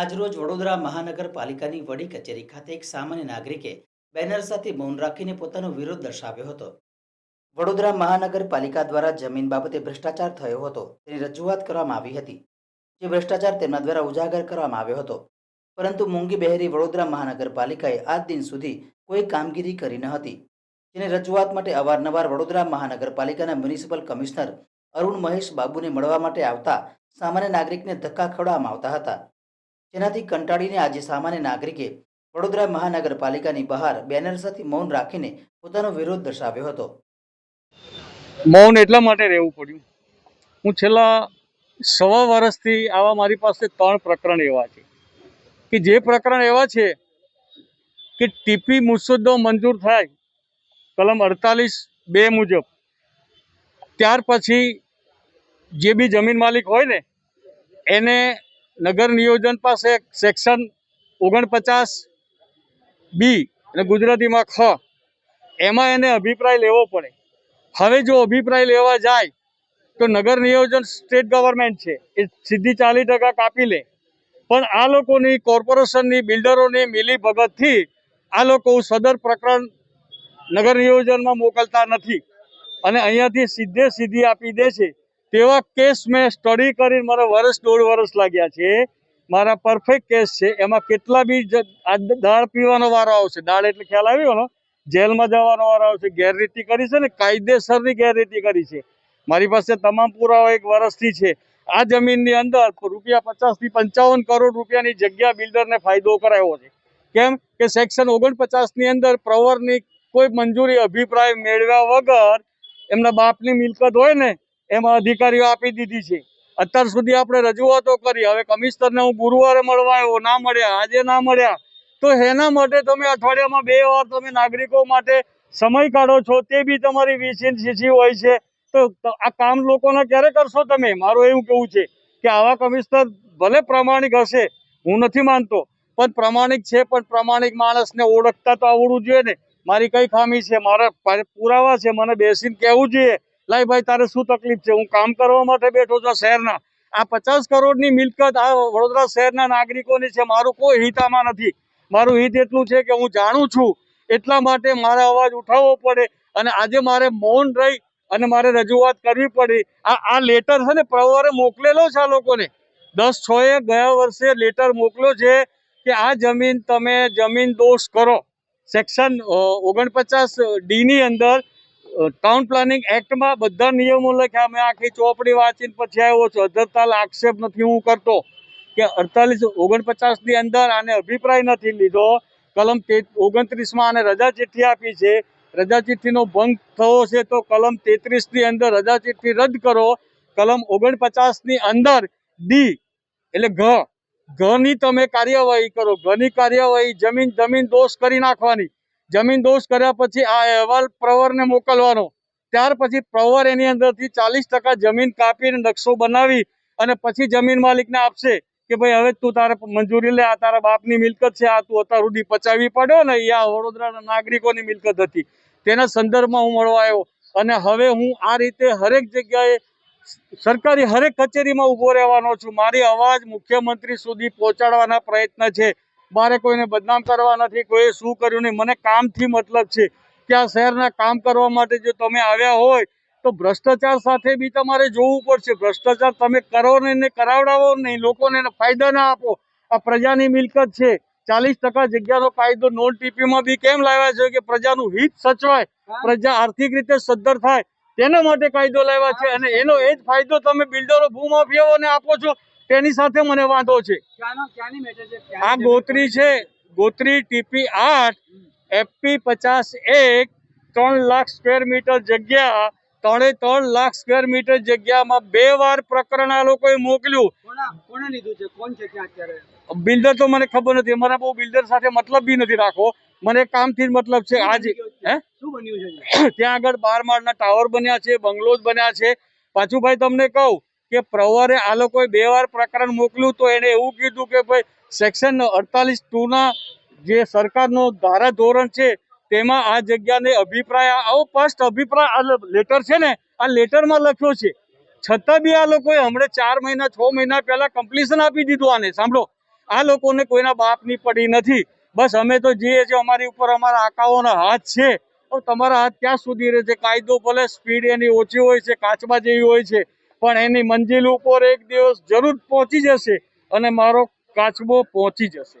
આજરોજ વડોદરા મહાનગરપાલિકાની વડી કચેરી ખાતે એક સામાન્ય નાગરિકે બેનર સાથે મૌન રાખીને પોતાનો વિરોધ દર્શાવ્યો હતો. વડોદરા મહાનગરપાલિકા દ્વારા જમીન બાબતે ભ્રષ્ટાચાર થયો હતો, તેની રજૂઆત કરવામાં આવી હતી, જે ભ્રષ્ટાચાર તેમના દ્વારા ઉજાગર કરવામાં આવ્યો હતો. પરંતુ મૂંગી બહેરી વડોદરા મહાનગરપાલિકાએ આજ દિન સુધી કોઈ કામગીરી કરી ન હતી. જેની રજૂઆત માટે અવારનવાર વડોદરા મહાનગરપાલિકાના મ્યુનિસિપલ કમિશનર અરુણ મહેશ બાબુને મળવા માટે આવતા સામાન્ય નાગરિકને ધક્કા ખવડાવવામાં આવતા હતા. જેનાથી કંટાળીને આજે સામાન્ય નાગરિકે વડોદરા મહાનગરપાલિકાની બહાર બેનર સાથે મૌન રાખીને પોતાનો વિરોધ દર્શાવ્યો હતો. મૌન એટલા માટે રહેવું પડ્યું. હું છેલ્લા સવા વર્ષથી આવા મારી પાસે ત્રણ પ્રકરણ એવા છે. કે જે પ્રકરણ એવા છે કે ટીપી મુસદ્દો મંજૂર થાય કલમ અડતાલીસ બે મુજબ. ત્યાર પછી જે બી જમીન માલિક હોય ને, એને નગર નિયોજન પાસે સેક્શન ઓગણપચાસ બી અને ગુજરાતીમાં ખ. એમાં એને અભિપ્રાય લેવો પડે. હવે જો અભિપ્રાય લેવા જાય, તો નગર નિયોજન સ્ટેટ ગવર્મેન્ટ છે. એ સીધી ચાલીસ ટકા કાપી લે. પણ આ લોકોની કોર્પોરેશનની બિલ્ડરોની મિલી ભગતથી આ લોકો સદર પ્રકરણ નગર નિયોજનમાં મોકલતા નથી. અને અહીંયાથી સીધે સીધી આપી દે છે. તેવા કેસ મેં સ્ટડી કરીને મારા વર્ષ દોઢ વર્ષ લાગ્યા છે. મારા પરફેક્ટ કેસ છે. એમાં કેટલા બી દાળ પીવાનો વારો આવશે. દાળ એટલે ખ્યાલ આવ્યો ને? જેલમાં જવાનો વારો આવશે. ગેરરીતિ કરી છે ને? કાયદેસરની ગેરરીતિ કરી છે. મારી પાસે તમામ પુરાવા એક વર્ષથી છે. આ જમીનની અંદર રૂપિયા પચાસથી પંચાવન કરોડ રૂપિયાની જગ્યા બિલ્ડરને ફાયદો કરાયો છે. કેમ કે સેક્શન ઓગણપચાસની અંદર પ્રવરની કોઈ મંજૂરી અભિપ્રાય મેળવ્યા વગર એમના બાપની મિલકત હોય ને એમાં અધિકારીઓ આપી દીધી છે. અત્યાર સુધી આપણે રજૂઆતો કરી. હવે કમિશનરને હું ગુરુવારે મળવા આવ્યો, ના મળ્યા, આજે ના મળ્યા. તો એના માટે તમે અઠવાડિયામાં બે વાર તમે નાગરિકો માટે સમય કાઢો છો, તે બી તમારી વીસીસી હોય છે. તો આ કામ લોકોને ક્યારે કરશો તમે? મારું એવું કેવું છે કે આવા કમિશનર ભલે પ્રામાણિક હશે, હું નથી માનતો, પણ પ્રામાણિક છે, પણ પ્રામાણિક માણસને ઓળખતા તો આવડવું જોઈએ ને. મારી કઈ ખામી છે? મારા પુરાવા છે, મને બેસીને કહેવું જોઈએ. લાય ભાઈ, તારે શું તકલીફ છે? હું કામ કરવા માટે બેઠો છું શહેરના. આ પચાસ કરોડની મિલકત આ વડોદરા શહેરના નાગરિકોની છે. મારું કોઈ હિત આમાં નથી. મારું હિત એટલું છે કે હું જાણું છું એટલા માટે મારે અવાજ ઉઠાવવો પડે અને આજે મારે મૌન રહી અને મારે રજૂઆત કરવી પડી. આ આ લેટર છે ને, પ્રવરે મોકલેલો છે આ લોકોને. દસ છ એ ગયા વર્ષે લેટર મોકલ્યો છે કે આ જમીન તમે જમીન દોષ કરો. સેક્શન ઓગણપચાસ ડીની અંદર ટાઉન પ્લાનિંગ એક્ટમાં બધા નિયમો લખ્યા. મેં આખી ચોપડી વાંચીને પછી આવ્યો છું. અધરતાલ આક્ષેપ નથી. હું કરતો કે અડતાલીસ ઓગણપચાસની અંદર આને અભિપ્રાય નથી લીધો. કલમ તે ઓગણત્રીસમાં આને રજા ચિઠ્ઠી આપી છે. રજા ચિઠ્ઠીનો ભંગ થયો છે તો કલમ તેત્રીસની અંદર રજા ચિઠ્ઠી રદ કરો. કલમ ઓગણપચાસની અંદર ડી એટલે ઘ. ઘની તમે કાર્યવાહી કરો. ઘની કાર્યવાહી જમીન જમીન દોષ કરી નાખવાની. જમીન દોષ કર્યા પછી આ અહેવાલ પ્રવરને મોકલવાનો. ત્યાર પછી પ્રવર એની અંદરથી ચાલીસ ટકા જમીન કાપીને નકશો બનાવી અને પછી જમીન માલિકને આપશે કે ભાઈ, હવે તું તારે મંજૂરી લે, આ તારા બાપની મિલકત છે, આ તું અત્યાર સુધી પચાવી પડ્યો ને એ આ વડોદરાના નાગરિકોની મિલકત હતી. તેના સંદર્ભમાં હું મળવા આવ્યો. અને હવે હું આ રીતે હરેક જગ્યાએ સરકારી હરેક કચેરીમાં ઊભો રહેવાનો છું. મારી અવાજ મુખ્યમંત્રી સુધી પહોંચાડવાના પ્રયત્ન છે. મારે કોઈને બદનામ કરવા નથી, કોઈએ શું કર્યું નહીં. મને કામથી મતલબ છે કે આ શહેરના કામ કરવા માટે જો તમે આવ્યા હોય, તો ભ્રષ્ટાચાર સાથે બી તમારે જોવું પડશે. ભ્રષ્ટાચાર તમે કરો ને કરાવડાવો નહીં. લોકોને ફાયદા ના આપો. આ પ્રજાની મિલકત છે. ચાલીસ ટકા જગ્યાનો કાયદો નોન ટીપીમાં બી કેમ લાવ્યા છે કે પ્રજાનું હિત સચવાય, પ્રજા આર્થિક રીતે સદ્ધર થાય, તેના માટે કાયદો લાવ્યા છે. અને એનો એ જ ફાયદો તમે બિલ્ડરો ભૂમાફિયાઓને આપો છો. તેની સાથે મને વાંધો છે. આ ગોત્રી છે. ગોત્રી ટીપી આઠ એફપી પચાસ એક ત્રણ લાખ સ્ક્વેર મીટર જગ્યા ત્રણે ત્રણ લાખ સ્ક્વેર મીટર જગ્યામાં બે વાર પ્રકરણ આ લોકોએ મોકલ્યું. બિલ્ડર તો મને ખબર નથી. મારા બહુ બિલ્ડર સાથે મતલબ બી નથી રાખો. મને કામથી જ મતલબ છે. આજે હે? શું બન્યું છે? ત્યાં આગળ બાર માળના ટાવર બન્યા છે બંગલોઝ બન્યા છે. પાછું ભાઈ તમને કહું કે પ્રવરે આ લોકોએ બે વાર પ્રકરણ મોકલ્યું તો એને એવું કીધું કે ભાઈ સેક્શન અડતાલીસ ટુના જે સરકારનો ધારા ધોરણ છે, તેમાં આ જગ્યાને અભિપ્રાય આવો ફર્સ્ટ અભિપ્રાય, આ લેટર છે ને, આ લેટરમાં લખ્યો છે. છતાં બી આ લોકોએ હમણાં ચાર મહિના, છ મહિના પહેલાં કમ્પ્લીશન આપી દીધું આને, સાંભળો. આ લોકોને કોઈના બાપની પડી નથી. બસ અમે તો જઈએ છીએ, અમારી ઉપર અમારા આકાઓના હાથ છે. તો તમારા હાથ ક્યાં સુધી રહે છે? કાયદો ભલે સ્પીડ એની ઓછી હોય છે કાચમાં જેવી હોય છે. પણ એની મંજિલ ઉપર એક દિવસ જરૂર પહોંચી જશે અને મારો કાચબો પહોંચી જશે.